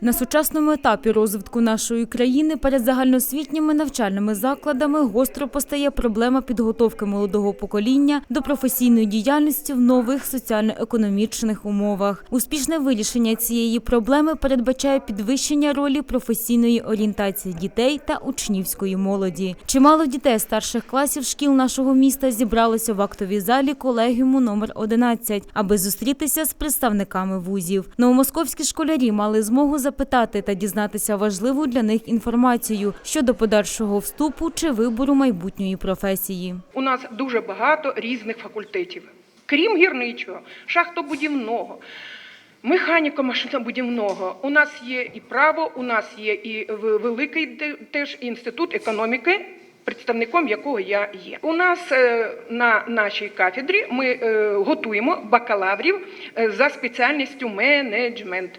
На сучасному етапі розвитку нашої країни перед загальноосвітніми навчальними закладами гостро постає проблема підготовки молодого покоління до професійної діяльності в нових соціально-економічних умовах. Успішне вирішення цієї проблеми передбачає підвищення ролі професійної орієнтації дітей та учнівської молоді. Чимало дітей старших класів шкіл нашого міста зібралося в актовій залі колегіуму номер 11, аби зустрітися з представниками вузів. Новомосковські школярі мали змогу запитати та дізнатися важливу для них інформацію щодо подальшого вступу чи вибору майбутньої професії. У нас дуже багато різних факультетів. Крім гірничого, шахтобудівного, механіко-машинобудівного. У нас є і право, у нас є і великий теж інститут економіки, представником якого я є. У нас е, на нашій кафедрі ми е, готуємо бакалаврів е, за спеціальністю менеджмент.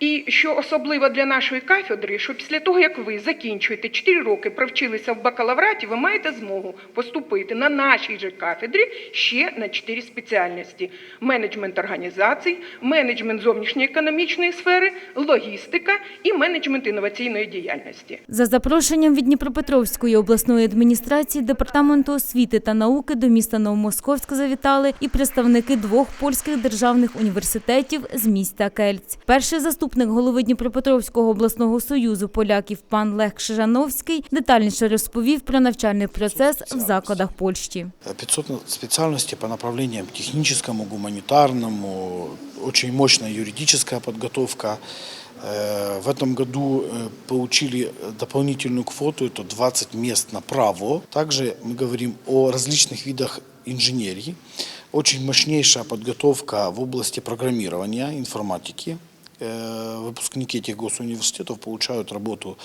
І що особливо для нашої кафедри, що після того, як ви закінчуєте 4 роки, провчилися в бакалавраті, ви маєте змогу поступити на нашій же кафедрі ще на 4 спеціальності: менеджмент організацій, менеджмент зовнішньої економічної сфери, логістика і менеджмент інноваційної діяльності. За запрошенням від Дніпропетровської обласної адміністрації департаменту освіти та науки до міста Новомосковська завітали і представники двох польських державних університетів з міста Кельць. Перший заступник голови Дніпропетровського обласного союзу поляків пан Лех Шижановський детальніше розповів про навчальний процес в закладах Польщі. 500 специальностей по направлениям техническому, гуманитарному, очень мощная юридическая подготовка. Э, В этом году э, получили дополнительную квоту, это 20 мест на право. Также мы говорим о различных видах инженерии. Очень мощнейшая подготовка в области программирования, информатики. Э, Выпускники этих госуниверситетов получают работу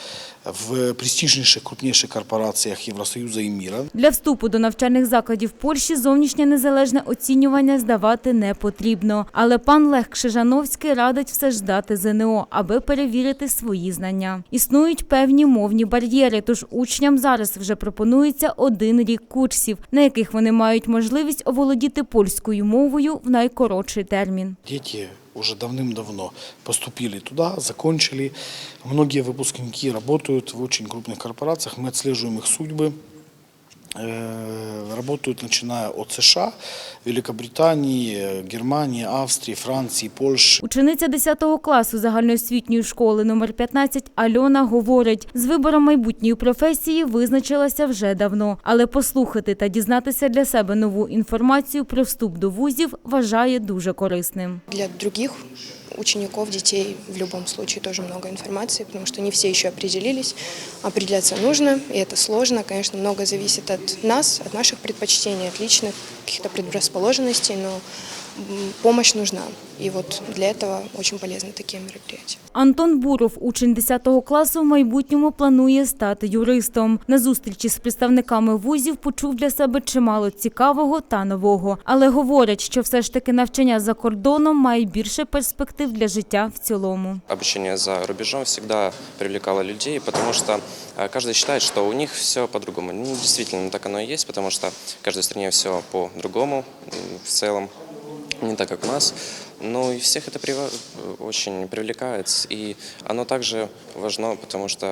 в престижнейших, крупнейших корпорациях Евросоюза и мира. Для вступу до навчальних закладів Польщі зовнішнє незалежне оцінювання здавати не потрібно. Але пан Лех Кшижановський радить все ж здати ЗНО, аби перевірити свої знання. Існують певні мовні бар'єри, тож учням зараз вже пропонується один рік курсів, на яких вони мають можливість оволодіти польською мовою в найкоротший термін. Дети уже давным-давно поступили туда, закончили. Многие выпускники работают в очень крупных корпорациях. Мы отслеживаем их судьбы. Э, Работают начиная от США, Великобритании, Германии, Австрии, Франции, Польши. Учениця 10 класу загальноосвітньої школи номер 15 Альона говорить, з вибором майбутньої професії визначилася вже давно, але послухати та дізнатися для себе нову інформацію про вступ до вузів вважає дуже корисним. Для других учеников, детей в любом случае тоже много информации, потому что не все еще определились. Определяться нужно, и это сложно. Конечно, много зависит от нас, от наших предпочтений, от личных каких-то предрасположенностей, но помощь нужна. И вот для этого очень полезны такие мероприятия. Антон Буров, учень 10 класу, в майбутньому планує стати юристом. На зустрічі з представниками вузів почув для себе чимало цікавого та нового. Але говорить, що все ж таки навчання за кордоном має більше перспектив для життя в цілому. Обучение за рубежом всегда привлекало людей, потому что э, каждый считает, что у них все по-другому. Ну, действительно, так оно и есть, потому что в каждой стране все по-другому м, в целом, не так, как у нас. Ну и всех это прива- очень привлекает, и оно также важно, потому что,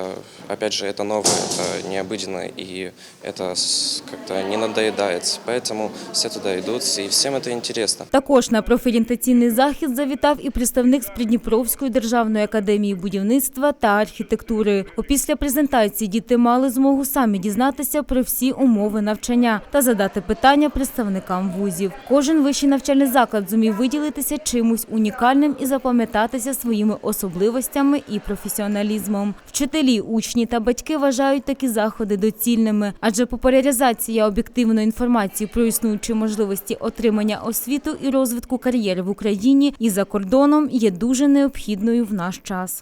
опять же, это новое, это необыденно, и это с- как-то не надоедает. Поэтому все туда идут, и всем это интересно. Також на профорієнтаційний захід завітав і представник з Придніпровської державної академії будівництва та архітектури. Опісля презентації діти мали змогу самі дізнатися про всі умови навчання та задати питання представникам вузів. Кожен вищий навчальний заклад зумів виділитися чимось унікальним і запам'ятатися своїми особливостями і професіоналізмом. Вчителі, учні та батьки вважають такі заходи доцільними, адже популяризація об'єктивної інформації про існуючі можливості отримання освіту і розвитку кар'єри в Україні і за кордоном є дуже необхідною в наш час.